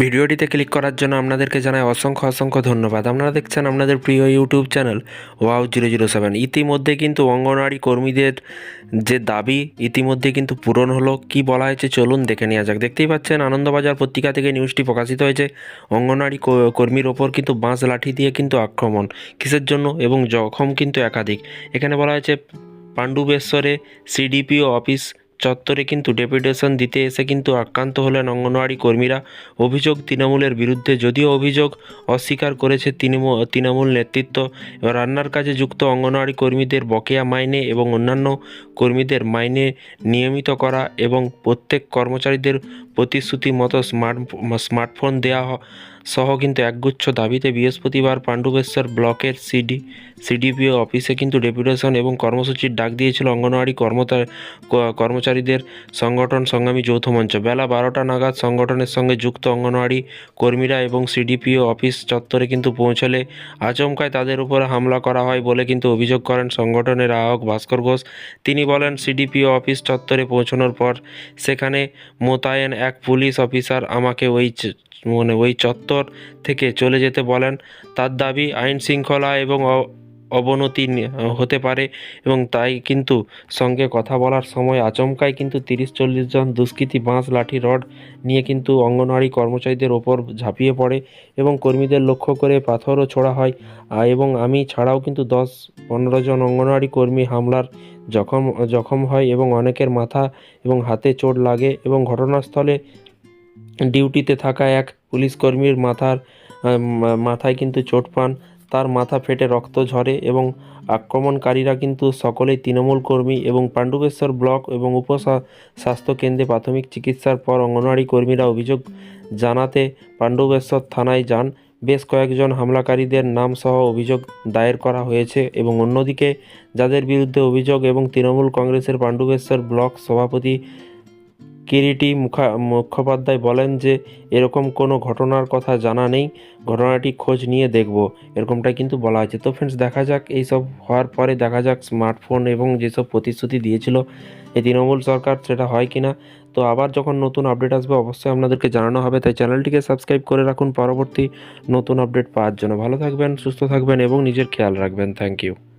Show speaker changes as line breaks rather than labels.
ভিডিওটিতে ক্লিক করার জন্য আপনাদেরকে জানাই অসংখ্য অসংখ্য ধন্যবাদ। আপনারা দেখছেন আপনাদের প্রিয় YouTube channel wow zero zero seven. ইতিমধ্যে কিন্তু অঙ্গনওয়াড়ি কর্মীদের যে দাবি, ইতিমধ্যে কিন্তু পূরণ হলো। কি বলা হয়েছে চলুন দেখে নেওয়া যাক। দেখতেই পাচ্ছেন আনন্দবাজার পত্রিকা থেকে নিউজটি প্রকাশিত হয়েছে। অঙ্গনওয়াড়ি কর্মীর ওপর কিন্তু বাঁশ লাঠি দিয়ে কিন্তু আক্রমণ, কিসের জন্য? এবং জখম কিন্তু একাধিক। এখানে বলা হয়েছে, পাণ্ডুবেশ্বরে সিডিপিও অফিস চত্বরে কিন্তু ডেপুটেশন দিতে এসে কিন্তু আক্রান্ত হলেন অঙ্গনওয়াড়ি কর্মীরা। অভিযোগ তৃণমূলের বিরুদ্ধে যদিও অভিযোগ অস্বীকার করেছে তৃণমূল তৃণমূল নেতৃত্ব। রান্নার কাজে যুক্ত অঙ্গনওয়াড়ি কর্মীদের বকেয়া মাইনে এবং অন্যান্য কর্মীদের মাইনে নিয়মিত করা এবং প্রত্যেক কর্মচারীদের প্রতিশ্রুতি মতো স্মার্ট, স্মার্টফোন দেওয়া সহ কিন্তু একগুচ্ছ দাবিতে বৃহস্পতিবার পাণ্ডুবেশ্বর ব্লকের সিডি, সিডিপিও অফিসে কিন্তু ডেপুটেশন এবং কর্মসূচির ডাক দিয়েছিল অঙ্গনওয়াড়ি কর্মতা, ক- কর্মচারীদের সংগঠন সংগ্রামী যৌথ মঞ্চ। বেলা বারোটা নাগাদ সংগঠনের সঙ্গে যুক্ত অঙ্গনওয়াড়ি কর্মীরা এবং সিডিপিও অফিস চত্বরে কিন্তু পৌঁছলে আচমকায় তাদের উপর হামলা করা হয় বলে কিন্তু অভিযোগ করেন সংগঠনের আহ্বায়ক ভাস্কর ঘোষ। তিনি বলেন, সিডিপিও অফিস চত্বরে পৌঁছানোর পর সেখানে মোতায়েন এক পুলিশ অফিসার আমাকে ওই মানে ওই চত্বর থেকে চলে যেতে বলেন। তার দাবি আইন শৃঙ্খলা এবং অবনতি হতে পারে এবং তাই কিন্তু সঙ্গে কথা বলার সময় আচমকাই কিন্তু তিরিশ চল্লিশ জন দুষ্কৃতী বাঁশ, লাঠি, রড নিয়ে কিন্তু অঙ্গনওয়াড়ি কর্মচারীদের ওপর ঝাঁপিয়ে পড়ে এবং কর্মীদের লক্ষ্য করে পাথরও ছোড়া হয়। এবং আমি ছাড়াও কিন্তু দশ পনেরো জন অঙ্গনওয়াড়ি কর্মী হামলার জখম জখম হয় এবং অনেকের মাথা এবং হাতে চোট লাগে এবং ঘটনাস্থলে ডিউটিতে থাকা এক পুলিশ কর্মীর মাথার মাথায় কিন্তু চোট পান। তার মাথা ফেটে রক্ত ঝরে এবং আক্রমণকারীরা কিন্তু সকলেই তৃণমূল কর্মী এবং পাণ্ডুবেশ্বর ব্লক এবং উপ স্বাস্থ্য কেন্দ্রে প্রাথমিক চিকিৎসার পর অঙ্গনওয়াড়ি কর্মীরা অভিযোগ জানাতে পাণ্ডুবেশ্বর থানায় যান। বেশ কয়েকজন হামলাকারীদের নাম সহ অভিযোগ দায়ের করা হয়েছে এবং অন্যদিকে যাদের বিরুদ্ধে অভিযোগ এবং তৃণমূল কংগ্রেসের পাণ্ডুবেশ্বর ব্লক সভাপতি কিরিটি মুখা, মুখোপাধ্যায় বলেন যে, এরকম কোনো ঘটনার কথা জানা নেই, ঘটনাটি খোঁজ নিয়ে দেখব। এরকমটাই কিন্তু বলা হয়েছে। তো ফ্রেন্ডস দেখা যাক, এইসব হওয়ার পরে দেখা যাক স্মার্টফোন এবং যেসব প্রতিশ্রুতি দিয়েছিল এই তৃণমূল সরকার, সেটা হয় কি না। তো আবার যখন নতুন আপডেট আসবে, অবশ্যই আপনাদেরকে জানানো হবে। তাই চ্যানেলটিকে সাবস্ক্রাইব করে রাখুন। পরবর্তী নতুন আপডেট পাওয়ার জন্য। ভালো থাকবেন, সুস্থ থাকবেন এবং নিজের খেয়াল রাখবেন। Thank you